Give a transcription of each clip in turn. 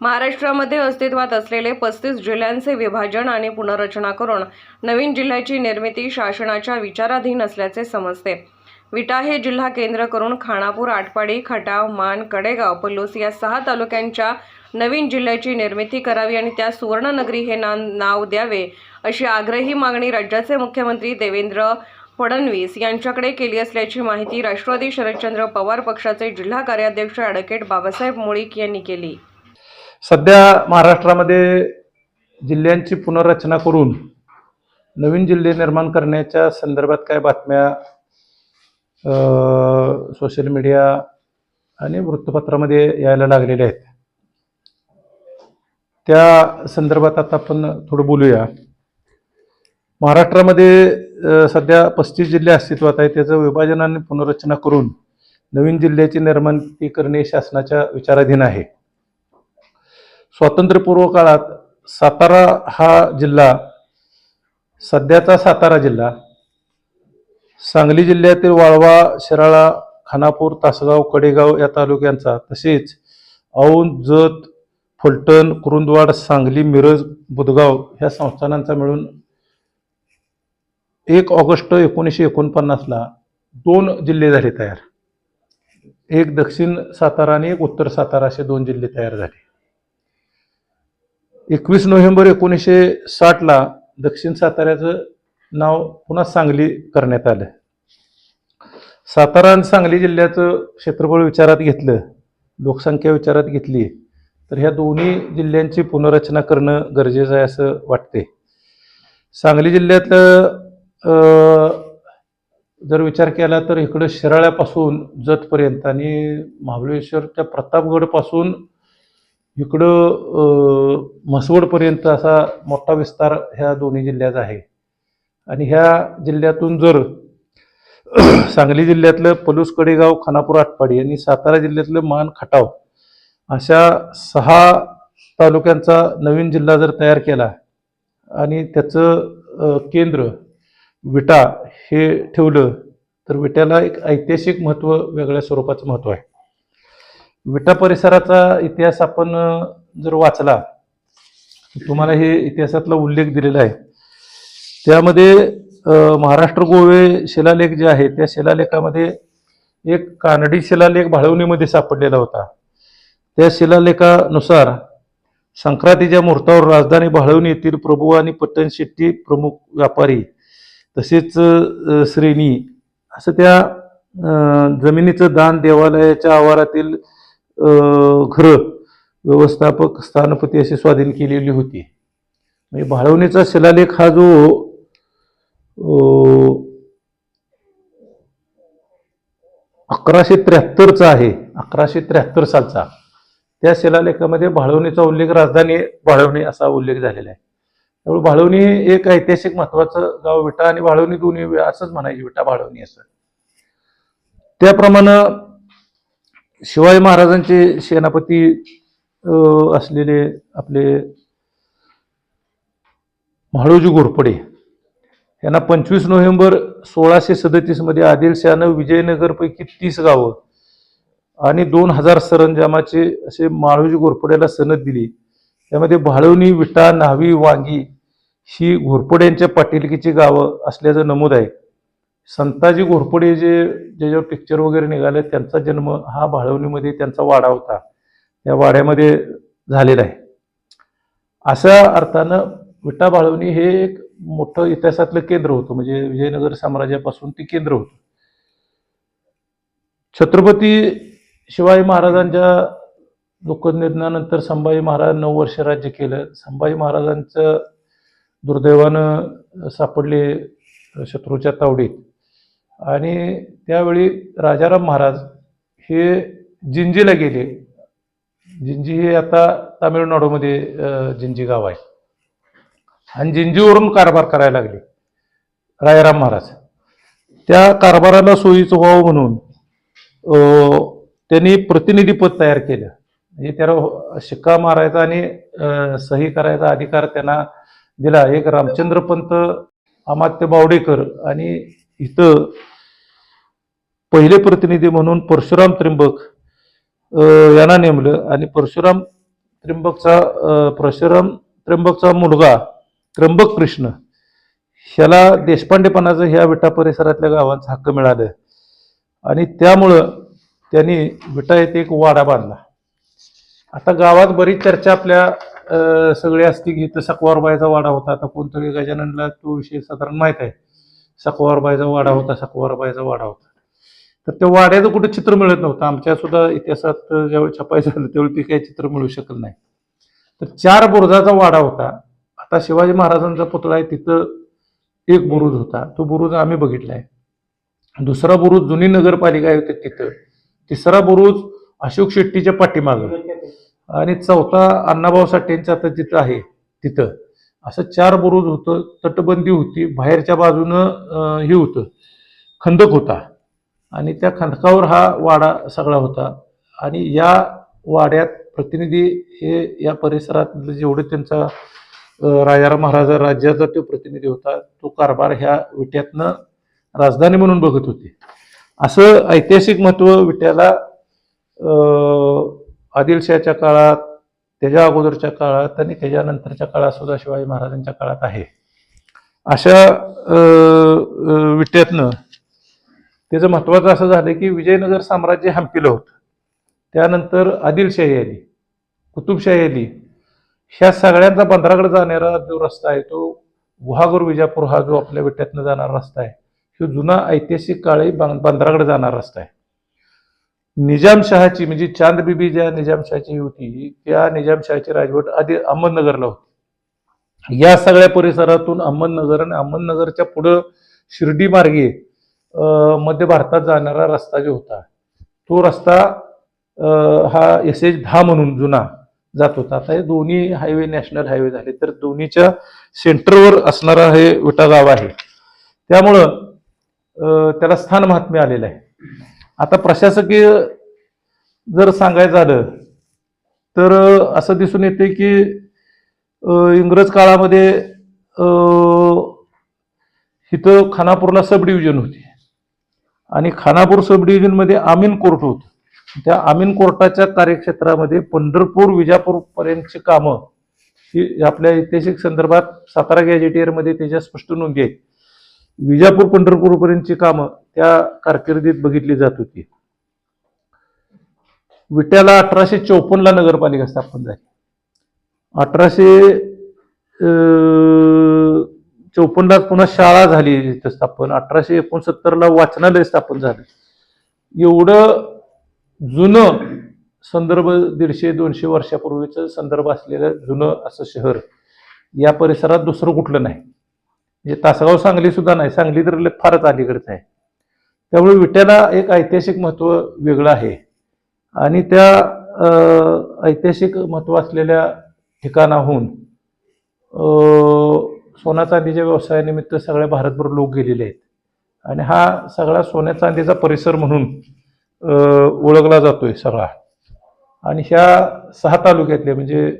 महाराष्ट्रामध्ये अस्तित्वात असलेले पस्तीस जिल्ह्यांचे विभाजन आणि पुनर्रचना करून नवीन जिल्ह्याची निर्मिती शासनाच्या विचाराधीन असल्याचे समजते. विटा हे जिल्हा केंद्र करून खानापूर आटपाडी खटाव मान कडेगाव पलूस या सहा तालुक्यांच्या नवीन जिल्ह्याची निर्मिती करावी आणि त्या सुवर्णनगरी हे ना नाव द्यावे अशी आग्रही मागणी राज्याचे मुख्यमंत्री देवेंद्र फडणवीस यांच्याकडे केली असल्याची माहिती राष्ट्रवादी शरदचंद्र पवार पक्षाचे जिल्हा कार्याध्यक्ष ॲडव्होकेट बाबासाहेब मुळीक यांनी केली. सध्या महाराष्ट्रामध्ये जिल्ह्यांची पुनर्रचना करून नवीन जिल्हे निर्माण करण्याच्या संदर्भात काय बातम्या सोशल मीडिया आणि वृत्तपत्रामध्ये यायला लागलेल्या आहेत. त्या संदर्भात आता आपण थोडं बोलूया. महाराष्ट्रामध्ये सध्या पस्तीस जिल्हे अस्तित्वात आहेत. त्याचं विभाजन आणि पुनर्रचना करून नवीन जिल्ह्याची निर्माण करणे शासनाच्या विचाराधीन आहे. स्वातंत्र्यपूर्व काळात सातारा हा जिल्हा सध्याचा सातारा जिल्हा सांगली जिल्ह्यातील वाळवा शिराळा खानापूर तासगाव कडेगाव या तालुक्यांचा तसेच औंध जत फलटण कुरुंदवाड सांगली मिरज बुधगाव ह्या संस्थानांचा मिळून एक ऑगस्ट एकोणीसशे एकोणपन्नासला दोन जिल्हे झाले तयार. एक दक्षिण सातारा आणि एक उत्तर सातारा असे दोन जिल्हे तयार झाले. एकवीस नोव्हेंबर एकोणीसशे साठला दक्षिण साताऱ्याचं नाव पुन्हा सांगली करण्यात आलं. सातारा आणि सांगली जिल्ह्याचं क्षेत्रफळ विचारात घेतलं लोकसंख्या विचारात घेतली तर ह्या दोन्ही जिल्ह्यांची पुनर्रचना करणं गरजेचं आहे असं वाटते सांगली जिल्ह्यातलं जर विचार केला तर इकडं शिराळ्यापासून जतपर्यंत आणि महाबळेश्वरच्या प्रतापगडपासून इकडं म्हसवडपर्यंत असा मोठा विस्तार ह्या दोन्ही जिल्ह्यात आहे. आणि ह्या जिल्ह्यातून जर सांगली जिल्ह्यातलं पलूस कडेगाव खानापूर आटपाडी आणि सातारा जिल्ह्यातलं मान खटाव अशा सहा तालुक्यांचा नवीन जिल्हा जर तयार केला आणि त्याचं केंद्र विटा हे ठेवलं तर विट्याला एक ऐतिहासिक महत्त्व वेगळ्या स्वरूपाचं महत्त्व आहे. विटा परिसराचा इतिहास आपण जर वाचला तुम्हाला हे इतिहासातला उल्लेख दिलेला आहे. त्यामध्ये महाराष्ट्र गोवे शिलालेख जे आहे त्या शिलालेखामध्ये एक कानडी शिलालेख भाळवणीमध्ये सापडलेला होता. त्या शिलालेखानुसार संक्रांतीच्या मुहूर्तावर राजधानी भाळवणी येथील प्रभू आणि पट्टण शेट्टी प्रमुख व्यापारी तसेच श्रेणी असं त्या जमिनीचं दान देवालयाच्या आवारातील घरं व्यवस्थापक स्थानपती अशी स्वाधीन केलेली होती. म्हणजे भाळवणीचा शिलालेख हा जो अकराशे त्र्याहत्तरचा आहे अकराशे त्र्याहत्तर सालचा. त्या शिलालेखामध्ये भाळवणीचा उल्लेख राजधानी भाळवणी असा उल्लेख झालेला आहे. त्यामुळे भाळवणी एक ऐतिहासिक महत्वाचं गाव विटा आणि भाळवणी दोन्ही असंच म्हणायची विटा भाळवणी असं. त्याप्रमाणे शिवाजी महाराजांचे सेनापती असलेले आपले म्हाळोजी घोरपडे यांना पंचवीस नोव्हेंबर सोळाशे सदतीसमध्ये आदिलशहानं विजयनगरपैकी तीस गावं आणि दोन हजार सरंजामाचे असे माळोजी घोरपड्याला सनद दिली. त्यामध्ये भाळवणी विटा न्हावी वांगी ही घोरपड्यांच्या पाटीलकीची गावं असल्याचं नमूद आहे. संताजी घोरपडे जे ज्याच्यावर पिक्चर वगैरे निघाले त्यांचा जन्म हा भाळवणीमध्ये त्यांचा वाडा होता. या वाड्यामध्ये झालेला आहे. अशा अर्थानं विटा भाळवणी हे एक मोठं इतिहासातलं केंद्र होतं. म्हणजे विजयनगर साम्राज्यापासून ते केंद्र होतं. छत्रपती शिवाजी महाराजांच्या दुःखनिधनानंतर संभाजी महाराज नऊ वर्ष राज्य केलं. संभाजी महाराजांचं दुर्दैवानं सापडले शत्रूच्या तावडीत. आणि त्यावेळी राजाराम महाराज हे जिंजीला गेले. जिंजी हे आता तामिळनाडूमध्ये जिंजी गाव आहे. आणि जिंजीवरून कारभार करायला लागले. राजाराम महाराज. त्या कारभाराला सोयीचं व्हावं म्हणून त्यांनी प्रतिनिधीपद तयार केलं. म्हणजे त्याला शिक्का मारायचा आणि सही करायचा अधिकार त्यांना दिला. एक रामचंद्रपंत अमात्य बावडेकर आणि इथं पहिले प्रतिनिधी म्हणून परशुराम त्र्यंबक यांना नेमलं. आणि परशुराम त्र्यंबकचा परशुराम त्र्यंबकचा मुलगा त्र्यंबक कृष्ण ह्याला देशपांडेपणाचं ह्या विटा परिसरातल्या गावांचा हक्क मिळालं. आणि त्यामुळं त्यांनी विटा येथे एक वाडा बांधला. आता गावात बरीच चर्चा आपल्या अं, सगळी असते की इथं सकवारबाईचा वाडा होता. आता कोणतरी गजाननला तो विषय साधारण माहीत आहे. सकवारबाईचा वाडा होता सकवारबाईचा वाडा होता. तर त्या वाड्याचं कुठे चित्र मिळत नव्हतं. आमच्या सुद्धा इतिहासात ज्यावेळी छपायचं झालं त्यावेळी ते काही चित्र मिळू शकलं नाही. तर चार बुरुजाचा वाडा होता. आता शिवाजी महाराजांचा पुतळा आहे तिथं एक बुरुज होता. तो बुरुज आम्ही बघितला आहे. दुसरा बुरुज जुनी नगरपालिका आहे होती तिथं. तिसरा बुरुज अशोक शेट्टीच्या पाठीमागं. आणि चौथा अण्णाभाऊ साठेंचा आता जिथं आहे तिथं. असं चार बुरुज होतं तटबंदी होती बाहेरच्या बाजूनं हे होतं खंदक होता. आणि त्या खंदकावर हा वाडा सगळा होता. आणि या वाड्यात प्रतिनिधी हे या परिसरातलं जेवढे त्यांचा राजा राजाराम महाराजा राज्याचा तो प्रतिनिधी होता तो कारभार ह्या विट्यातनं राजधानी म्हणून बघत होते. असं ऐतिहासिक महत्त्व विट्याला आदिलशाहच्या काळात त्याच्या अगोदरच्या काळात आणि त्याच्यानंतरच्या काळात सुद्धा शिवाजी महाराजांच्या काळात आहे. अशा विट्यातनं त्याचं महत्वाचं असं झालं की विजयनगर साम्राज्य हंपिलं होतं. त्यानंतर आदिलशाही आली कुतुबशाही आली. ह्या सगळ्यांचा बंदराकडे जाणारा जो रस्ता आहे तो गुहागर विजापूर हा जो आपल्या विट्यातनं जाणारा रस्ता आहे तो जुना ऐतिहासिक काळी बं- बंदराकडे जाणारा रस्ता आहे. निजामशहाची म्हणजे चांदबीबी ज्या निजामशहाची होती त्या निजामशहाची राजवट आधी अहमदनगरला होती. या सगळ्या परिसरातून अहमदनगर आणि अहमदनगरच्या पुढं शिर्डी मार्गे मध्य भारतात जाणारा रस्ता जो होता तो रस्ता हा एस एच दहा म्हणून जुना जात होता. आता हे दोन्ही हायवे नॅशनल हायवे झाले तर दोन्हीच्या सेंटरवर असणारा हे विटा गाव आहे. त्यामुळं त्याला स्थान महात्म्य आलेलं आहे. आता प्रशासकीय जर सांगायचं झालं तर असं दिसून येते की इंग्रज काळामध्ये इथं खानापूरला सब डिव्हिजन होती. आणि खानापूर सब डिव्हिजनमध्ये आमीन कोर्ट होतं. त्या आमीन कोर्टाच्या कार्यक्षेत्रामध्ये पंढरपूर विजापूरपर्यंतची कामं ही आपल्या ऐतिहासिक संदर्भात सातारा गॅजेटियरमध्ये त्याच्या स्पष्ट नोंदी आहेत. विजापूर पंढरपूरपर्यंतची कामं त्या कारकिर्दीत बघितली जात होती. विट्याला अठराशे चौपन्नला नगरपालिका स्थापन झाली. अठराशे चौपन्नला पुन्हा शाळा झाली तिथं स्थापन. अठराशे एकोणसत्तरला वाचनालय स्थापन झालं. एवढं जुनं संदर्भ दीडशे दोनशे वर्षापूर्वीचं संदर्भ असलेलं जुनं असं शहर या परिसरात दुसरं कुठलं नाही. म्हणजे तासगाव सांगली सुद्धा नाही सांगली तर लय फारच अलीकडचं आहे. त्यामुळे विट्याला एक ऐतिहासिक महत्त्व वेगळं आहे. आणि त्या ऐतिहासिक महत्त्व असलेल्या ठिकाणाहून सोन्या चांदीच्या व्यवसायानिमित्त सगळ्या भारतभर लोक गेलेले आहेत. आणि हा सगळा सोन्या चांदीचा परिसर म्हणून ओळखला जातोय सगळा. आणि ह्या सहा तालुक्यातले म्हणजे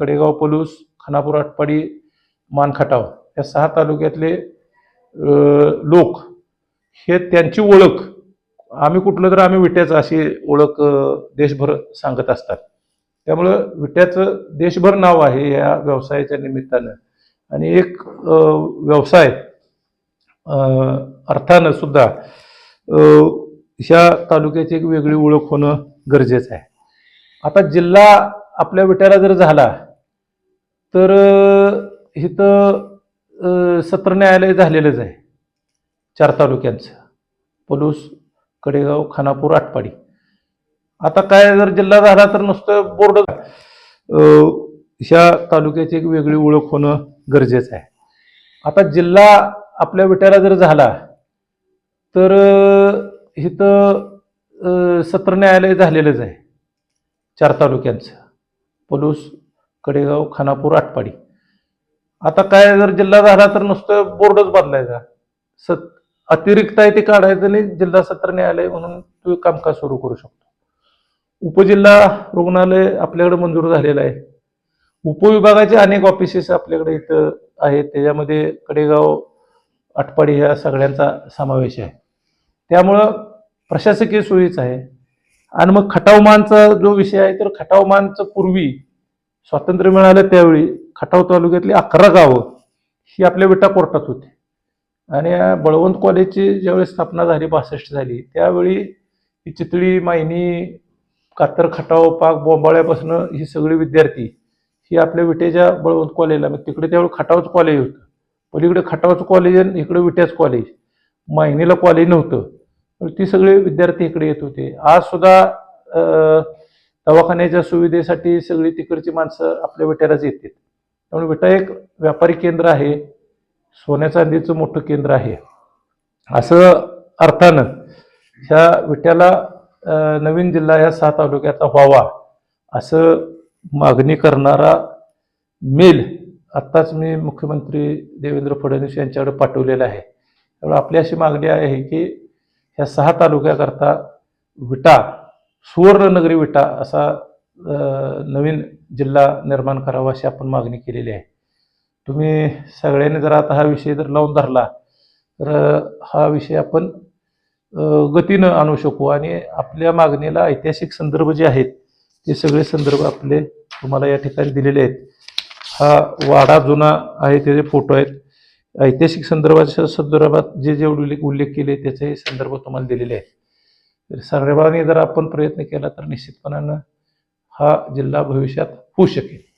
कडेगाव पलूस खानापूर आटपाडी मानखटाव या सहा तालुक्यातले लोक हे त्यांची ओळख. आम्ही कुठलं तर आम्ही विट्याचं अशी ओळख देशभर सांगत असतात. त्यामुळं विट्याचं देशभर नाव आहे या व्यवसायाच्या निमित्तानं. आणि एक व्यवसाय अर्थानं सुद्धा ह्या तालुक्याची एक वेगळी ओळख होणं गरजेचं आहे. आता जिल्हा आपल्या विट्याला जर झाला तर इथं सत्र न्यायालय झालेलंच आहे. चार तालुक्यांचं. पलूस कडेगाव खानापूर आटपाडी. आता काय जर जिल्हा झाला तर नुसतं बोर्ड ह्या तालुक्याची एक वेगळी ओळख होणं गरजेचं आहे. आता जिल्हा आपल्या विट्याला जर झाला तर इथं सत्र न्यायालय झालेलंच आहे. चार तालुक्यांचं. पलूस कडेगाव खानापूर आटपाडी. आता काय जर जिल्हा झाला तर नुसतं बोर्डच बदलायचा. सत अतिरिक्त आहे ते काढायचं आणि जिल्हा सत्र न्यायालय म्हणून तो कामकाज सुरू करू शकतो. उपजिल्हा रुग्णालय आपल्याकडे मंजूर झालेलं आहे. उपविभागाचे अनेक ऑफिसेस आपल्याकडे इथं आहेत. त्याच्यामध्ये कडेगाव आटपाडी ह्या सगळ्यांचा समावेश आहे. त्यामुळं प्रशासकीय सोयीच आहे. आणि मग खटावमानचा जो विषय आहे तर खटावमानचं पूर्वी स्वातंत्र्य मिळालं त्यावेळी खटाव तालुक्यातली अकरा गावं ही आपल्या विटा कोर्टात होती. आणि बळवंत कॉलेजची ज्यावेळी स्थापना झाली बासष्ट झाली त्यावेळी ही चितळी मायनी कातर खटाव पाक बोंबाळ्यापासून ही सगळी विद्यार्थी ही आपल्या विटेच्या बळवंत कॉलेजला मग तिकडे त्यावेळी खटावचं कॉलेज होतं. पलीकडे खटावचं कॉलेज आणि इकडे विट्याचं कॉलेज. मायनीला कॉलेज नव्हतं. तर ती सगळे विद्यार्थी इकडे येत होते. आज सुद्धा दवाखान्याच्या सुविधेसाठी सगळी तिकडची माणसं आपल्या विट्यालाच येतात. त्यामुळे विटा एक व्यापारी केंद्र आहे. सोन्या चांदीचं मोठं केंद्र आहे. असं अर्थानं ह्या विट्याला नवीन जिल्हा ह्या सहा तालुक्याचा व्हावा असं मागणी करणारा मेल आत्ताच मी मुख्यमंत्री देवेंद्र फडणवीस यांच्याकडे पाठवलेला आहे. त्यामुळे आपली अशी मागणी आहे की ह्या सहा तालुक्याकरता विटा सुवर्णनगरी विटा असा नवीन जिल्हा निर्माण करावा अशी आपण मागणी केलेली आहे. तुम्ही सगळ्यांनी जर आता हा विषय जर लावून धरला तर हा विषय आपण गतीनं आणू शकू. आणि आपल्या मागणीला ऐतिहासिक संदर्भ जे आहेत ते सगळे संदर्भ आपले तुम्हाला या ठिकाणी दिलेले आहेत. हा वाडा जुना आहे त्याचे फोटो आहेत ऐतिहासिक संदर्भाच्या संदर्भात जे जे उल्लेख उल्लेख केले त्याचे संदर्भ तुम्हाला दिलेले आहेत. तर सर्वांनी जर आपण प्रयत्न केला तर निश्चितपणानं हा जिल्हा भविष्यात होऊ शकेल.